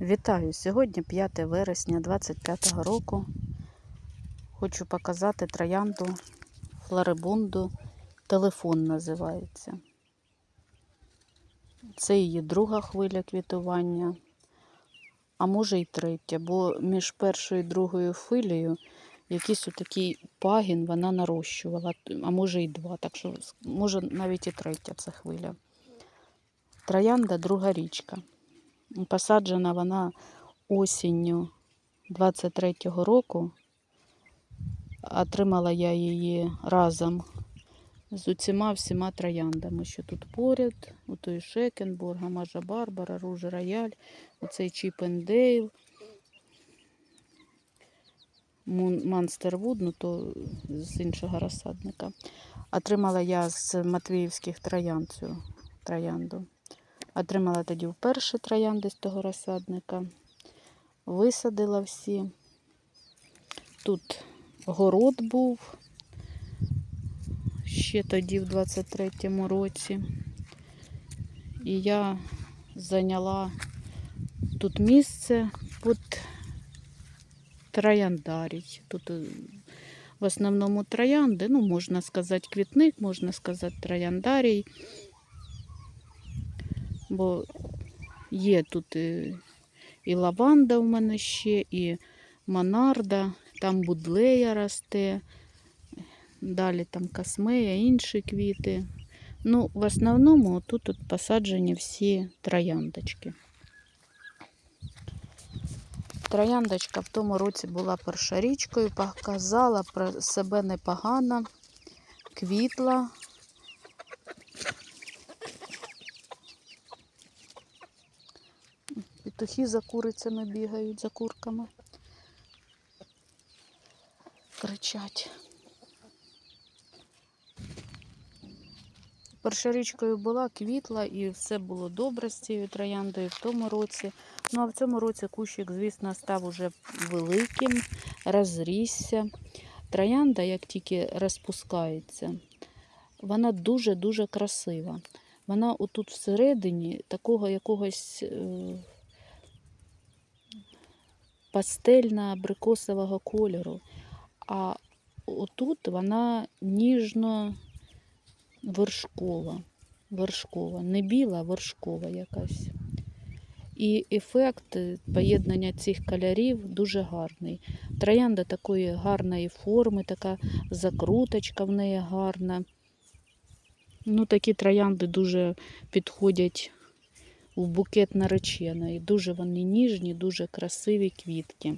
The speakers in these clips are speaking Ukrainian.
Вітаю! Сьогодні 5 вересня 25 року. Хочу показати троянду флорибунду. Телефон називається. Це її друга хвиля квітування, а може й третя, бо між першою і другою хвилею якийсь отакий пагін вона нарощувала, а може й два, так що може навіть і третя це хвиля. Троянда друга річка. Посаджена вона осінню 23-го року. Отримала я її разом з усіма всіма трояндами, що тут поряд. У той Шекенбург, Мажа Барбара, Ружа Рояль, оцей Чіпендейл, Манстервуд, ну то з іншого розсадника. Отримала я з Матвіївських троянд цю троянду. Отримала тоді вперше троянди з того розсадника. Висадила всі. Тут город був ще тоді, в 23-му році. І я зайняла тут місце під трояндарій. Тут е, в основному троянди, ну, можна сказати, квітник, можна сказати, трояндарій бо є тут і, і лаванда в мене ще, і монарда, там будлея росте, далі там космея, інші квіти. Ну, в основному тут, тут посаджені всі трояндочки. Трояндочка в тому році була першорічкою, показала про себе непогано, квітла. Петухи за курицями бігають, за курками. Кричать. Першорічкою була, квітла і все було добре з цією трояндою в тому році. Ну а в цьому році кущик, звісно, став уже великим, розрісся. Троянда, як тільки розпускається, вона дуже-дуже красива. Вона отут всередині такого якогось е, пастельно-абрикосового кольору. А отут вона ніжно вершкова. вершкова. Не біла, а вершкова якась. І ефект поєднання цих кольорів дуже гарний. Троянда такої гарної форми, така закруточка в неї гарна. Ну, Такі троянди дуже підходять в букет нареченої. Дуже вони ніжні, дуже красиві квітки.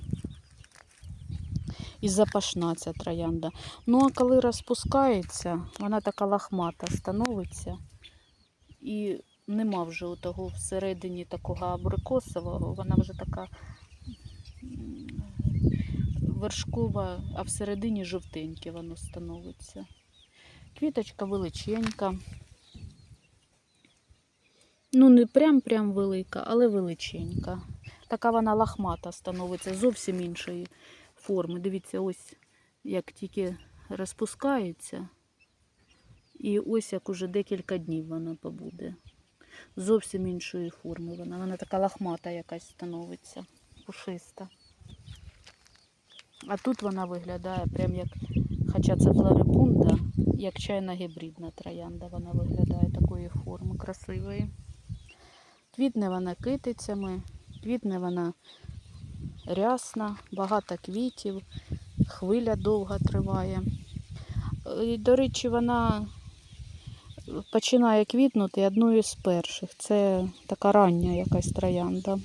І запашна ця троянда. Ну, а коли розпускається, вона така лахмата становиться. І нема вже у того всередині такого абрикосового, вона вже така вершкова, а всередині жовтеньке воно становиться. Квіточка величенька. Ну, не прям-прям велика, але величенька. Така вона лахмата становиться, зовсім іншої форми. Дивіться, ось як тільки розпускається. І ось як уже декілька днів вона побуде. Зовсім іншої форми вона. Вона така лахмата якась становиться, пушиста. А тут вона виглядає прям як, хоча це флорибунда, як чайна гібридна троянда. Вона виглядає такої форми красивої. Квітне вона китицями, квітне вона рясна, багато квітів, хвиля довга триває. І, До речі, вона починає квітнути одною з перших. Це така рання якась троянда.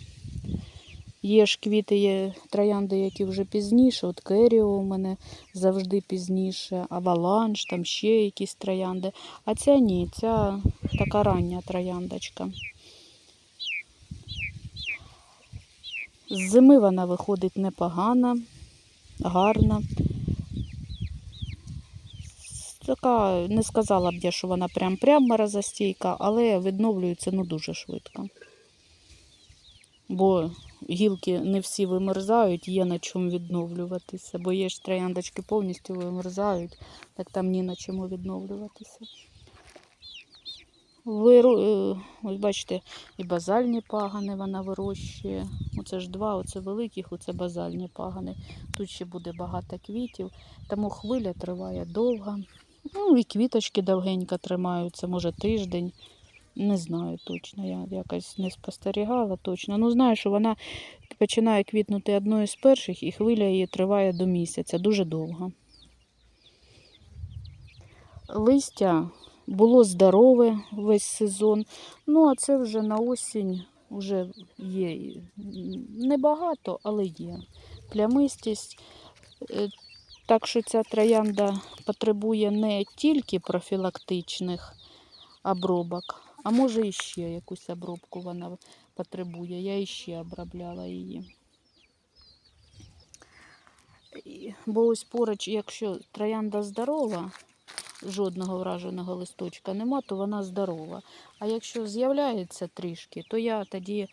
Є ж квіти, є троянди, які вже пізніше. От Керіо у мене завжди пізніше, аваланж, там ще якісь троянди. А ця ні, ця така рання трояндочка. З зими вона виходить непогана, гарна. Така, не сказала б я, що вона прям прям морозостійка, але відновлюється ну дуже швидко. Бо гілки не всі вимерзають, є на чому відновлюватися, бо є ж трояндочки повністю вимерзають, так там ні на чому відновлюватися. Виру... е, Ось бачите, і базальні пагани вона вирощує. Оце ж два, оце великих, оце базальні пагани. Тут ще буде багато квітів, тому хвиля триває довго. Ну і квіточки довгенько тримаються, може тиждень. Не знаю точно, я якось не спостерігала точно. Ну, знаю, що вона починає квітнути одною з перших, і хвиля її триває до місяця, дуже довго. Листя було здорове весь сезон. Ну, а це вже на осінь вже є небагато, але є. Плямистість. Е, Так що ця троянда потребує не тільки профілактичних обробок, а може іще якусь обробку вона потребує. Я іще обробляла її. Бо ось поруч, якщо троянда здорова, жодного враженого листочка нема, то вона здорова. А якщо з'являється трішки, то я тоді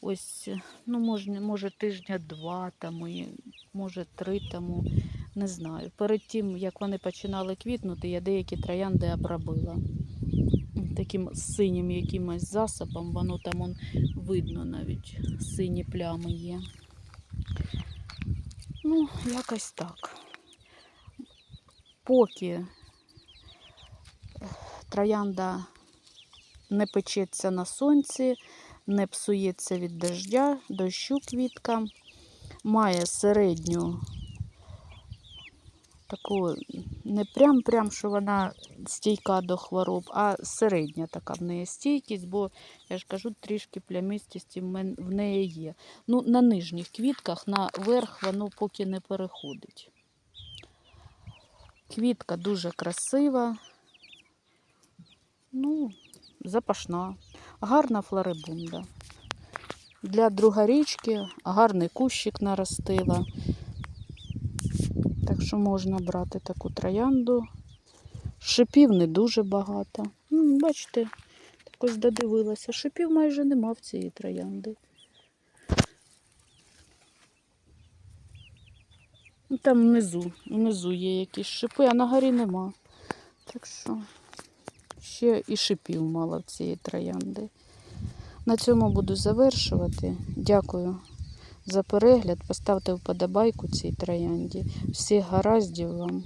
ось, ну, може, може тижня два тому, може три тому, не знаю. Перед тим, як вони починали квітнути, я деякі троянди обробила. Таким синім якимось засобом, воно там он, видно навіть сині плями є. Ну, якось так. Поки троянда не печеться на сонці, не псується від дождя, дощу квітка, має середню таку, не прям прям, що вона стійка до хвороб, а середня така в неї стійкість, бо я ж кажу, трішки плямистості в неї є. Ну, на нижніх квітках, на верх воно поки не переходить. Квітка дуже красива. Ну, запашна. Гарна флорибунда. Для другорічки гарний кущик наростила. Так що можна брати таку троянду. Шипів не дуже багато. Ну, бачите, так ось додивилася. Шипів майже нема в цієї троянди. Ну, Там внизу, внизу є якісь шипи, а на горі нема. Так що ще і шипів мало в цієї троянди. На цьому буду завершувати. Дякую за перегляд. Поставте вподобайку цій троянді. Всіх гараздів вам.